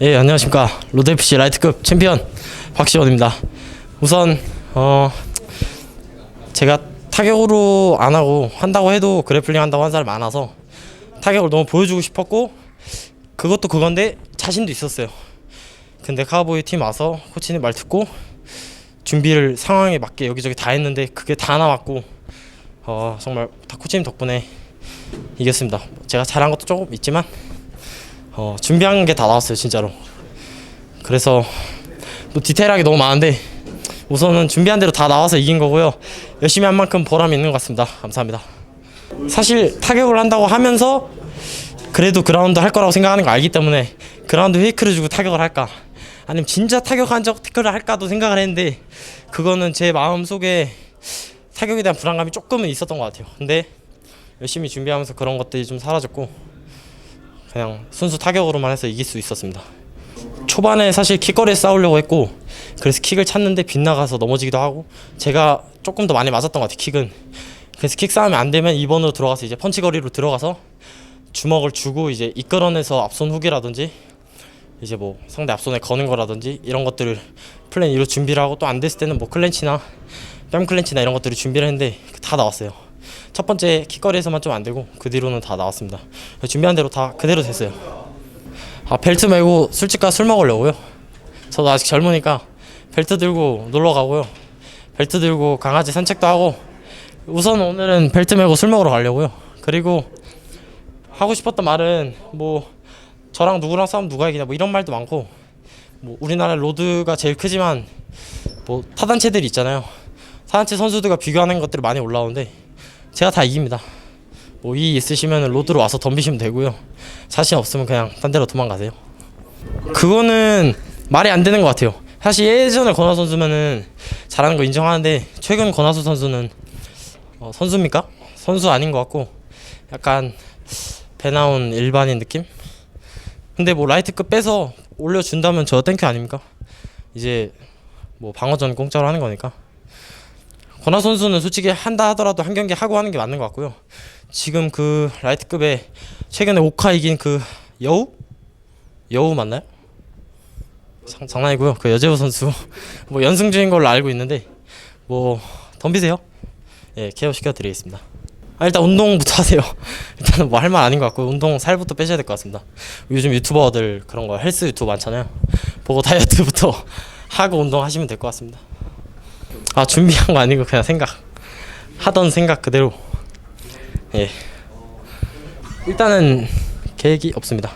예 안녕하십니까 로드FC 라이트급 챔피언 박시원입니다. 우선 어 제가 타격으로 안 하고 한다고 해도 그래플링 한다고 한 사람이 많아서 타격을 너무 보여주고 싶었고 그것도 그건데 자신도 있었어요. 근데 카우보이 팀 와서 코치님 말 듣고 준비를 상황에 맞게 여기저기 다 했는데 그게 다 나왔고 어 정말 다 코치님 덕분에 이겼습니다. 제가 잘한 것도 조금 있지만 어, 준비한 게 다 나왔어요 진짜로. 그래서 또 디테일하게 너무 많은데 우선은 준비한 대로 다 나와서 이긴 거고요. 열심히 한 만큼 보람이 있는 것 같습니다. 감사합니다. 사실 타격을 한다고 하면서 그래도 그라운드 할 거라고 생각하는 거 알기 때문에 그라운드 페이크를 주고 타격을 할까? 아니면 진짜 타격한 적 태클을 할까도 생각을 했는데 그거는 제 마음 속에 타격에 대한 불안감이 조금은 있었던 것 같아요. 근데 열심히 준비하면서 그런 것들이 좀 사라졌고 그냥 순수 타격으로만 해서 이길 수 있었습니다. 초반에 사실 킥거리에 싸우려고 했고 그래서 킥을 찾는데 빗나가서 넘어지기도 하고 제가 조금 더 많이 맞았던 것 같아요 킥은 그래서 킥 싸움이 안 되면 2번으로 들어가서 이제 펀치거리로 들어가서 주먹을 주고 이제 이끌어내서 앞손 후기라든지 이제 뭐 상대 앞손에 거는 거라든지 이런 것들을 플랜 2로 준비를 하고 또 안 됐을 때는 뭐 클렌치나 뺨 클렌치나 이런 것들을 준비를 했는데 다 나왔어요 첫 번째 킥거리에서만 좀 안 되고 그 뒤로는 다 나왔습니다. 준비한 대로 다 그대로 됐어요. 아 벨트 메고 술집 가서 술 먹으려고요. 저도 아직 젊으니까 벨트 들고 놀러 가고요. 벨트 들고 강아지 산책도 하고 우선 오늘은 벨트 메고 술 먹으러 가려고요. 그리고 하고 싶었던 말은 뭐 저랑 누구랑 싸우면 누가 이기냐 뭐 이런 말도 많고 뭐 우리나라 로드가 제일 크지만 뭐 타단체들이 있잖아요. 타단체 선수들과 비교하는 것들이 많이 올라오는데 제가 다 이깁니다. 뭐 이 있으시면 로드로 와서 덤비시면 되고요. 자신 없으면 그냥 딴 데로 도망가세요. 그거는 말이 안 되는 것 같아요. 사실 예전에 권하 선수면은 잘하는 거 인정하는데 최근 권하수 선수는 어, 선수입니까? 선수 아닌 것 같고 약간 배 나온 일반인 느낌? 근데 뭐 라이트급 빼서 올려준다면 저 땡큐 아닙니까? 이제 뭐 방어전 공짜로 하는 거니까 권하 선수는 솔직히 한다 하더라도 한 경기 하고 하는 게 맞는 것 같고요. 지금 그 라이트급에 최근에 오카 이긴 그 여우? 여우 맞나요? 장, 장난이고요. 그 여재호 선수 뭐 연승 중인 걸로 알고 있는데 뭐 덤비세요. 예, 케어 시켜드리겠습니다. 아, 일단 운동부터 하세요. 일단은 뭐 할 말 아닌 것 같고 운동 살부터 빼셔야 될 것 같습니다. 요즘 유튜버들 그런 거 헬스 유튜브 많잖아요. 보고 다이어트부터 하고 운동하시면 될 것 같습니다. 아 준비한 거 아니고 그냥 생각 하던 생각 그대로. 예. 일단은 계획이 없습니다.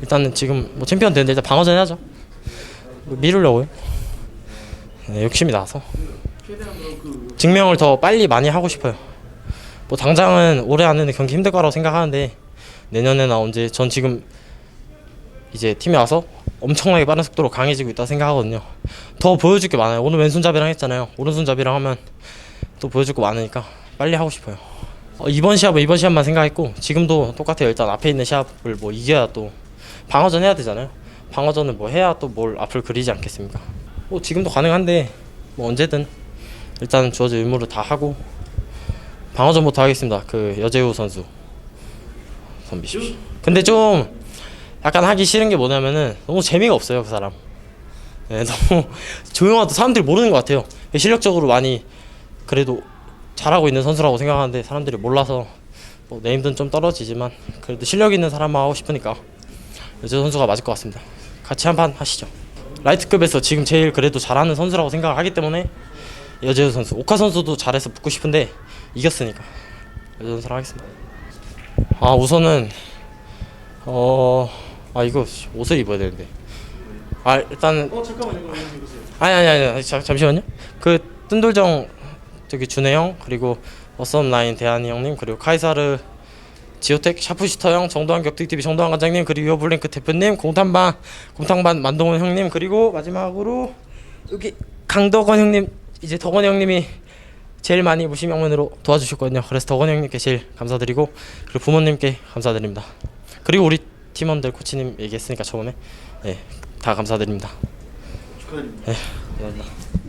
일단은 지금 뭐 챔피언 되는데 일단 방어전 해야죠. 뭐 미루려고요. 네, 욕심이 나서. 증명을 더 빨리 많이 하고 싶어요. 뭐 당장은 올해 안에는 경기 힘들 거라고 생각하는데 내년에나 언제 전 지금 이제 팀에 와서 엄청나게 빠른 속도로 강해지고 있다 생각하거든요. 더 보여줄 게 많아요. 오늘 왼손잡이랑 했잖아요. 오른손잡이랑 하면 또 보여줄 거 많으니까 빨리 하고 싶어요. 어, 이번 시합은 이번 시합만 생각했고 지금도 똑같아요. 일단 앞에 있는 시합을 뭐 이겨야 또 방어전 해야 되잖아요. 방어전을 뭐 해야 또 뭘 앞을 그리지 않겠습니까? 뭐 지금도 가능한데 뭐 언제든 일단 주어진 의무를 다 하고 방어전부터 하겠습니다. 그 여재우 선수 덤비십시오. 근데 좀 약간 하기 싫은 게 뭐냐면은 너무 재미가 없어요 그 사람. 네, 너무 조용하다 사람들이 모르는 것 같아요. 실력적으로 많이 그래도 잘하고 있는 선수라고 생각하는데 사람들이 몰라서 뭐 네임드는 좀 떨어지지만 그래도 실력 있는 사람만 하고 싶으니까 여재 선수가 맞을 것 같습니다. 같이 한 판 하시죠. 라이트급에서 지금 제일 그래도 잘하는 선수라고 생각을 하기 때문에 여재우 선수, 오카 선수도 잘해서 붙고 싶은데 이겼으니까 여재 선수랑 하겠습니다. 아 우선은 어. 아 이거 옷을 입어야 되는데. 아 일단은. 어 잠깐만요. 이거. 아니 아니 아니 자, 잠시만요. 그 뜬돌정 저기 준혜 형 그리고 어썸 라인 대한이 형님 그리고 카이사르 지오텍 샤프시터 형 정도환 격투기 TV 정도환 관장님 그리고 유어블링크 대표님 공탄반 공탄반 만동원 형님 그리고 마지막으로 여기 강덕원 형님 이제 덕원 형님이 제일 많이 무시명문으로 도와주셨거든요. 그래서 덕원 형님께 제일 감사드리고 그리고 부모님께 감사드립니다. 그리고 우리 팀원들 코치님 얘기했으니까 저번에 예, 다 감사드립니다. 축하드립니다. 예, 감사합니다.